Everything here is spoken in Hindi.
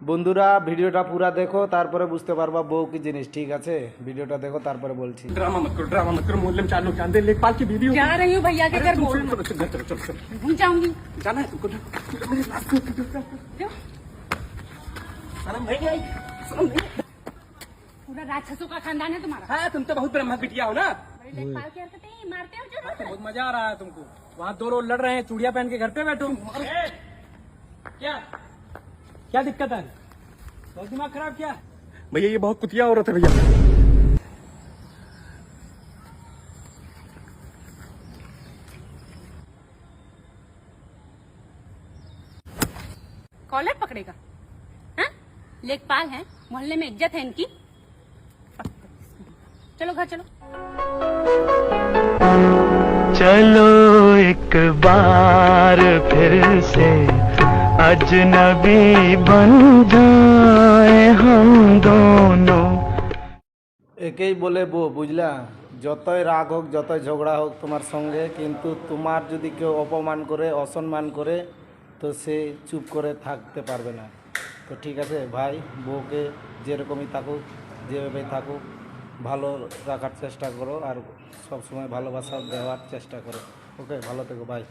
বন্ধুরা ভিডিওটা পুরা দেখো তারপরে বুঝতে পারবা বউ কি জিনিস ঠিক আছে ভিডিওটা দেখো তারপরে বলছি ड्रामा मत करो ड्रामा मत करो मोहल्ले में चार लोग जानते हैं लेखपाल की बीवी हो जा रही हूँ भैया के घर बोल चलो चलो चलो चलो चलो भूल जाऊंगी जाना है तुमको मेरे लास्ट में क्यों? शर्म नहीं आई शर्म नहीं आई। पूरा राक्षसों का खानदान है तुम्हारा हाँ तुम तो बहुत ब्रह्मा बिटिया हो ना बड़े लेखपाल की हरकतें ही मारते हो जरूर बहुत मजा आ रहा है तुमको वहाँ दो लोग लड़ रहे हैं चूड़िया पहन के घर पे बैठो ए, क्या क्या दिक्कत है? बहुत दिमाग खराब क्या? भैया ये बहुत कुतिया औरत है भैया। कॉलर पकड़ेगा। हाँ? लेखपाल है। मोहल्ले में इज़्ज़त है इनकी। चलो घर चलो। चलो एक बार फिर से। अजनबी बन जाए हम दोनों একেই বলে বউ বুঝলা যতই রাগ হোক যতই ঝগড়া হোক তোমার সঙ্গে কিন্তু তোমার যদি কেউ অপমান করে অসম্মান করে তো সে চুপ করে থাকতে পারবে না তো ঠিক আছে ভাই বউকে যেরকমই থাকুক যেভাবেই থাকুক ভালো রাখার চেষ্টা করো আর সবসময় ভালোবাসা দেওয়ার চেষ্টা করো ওকে ভালো থেকো ভাই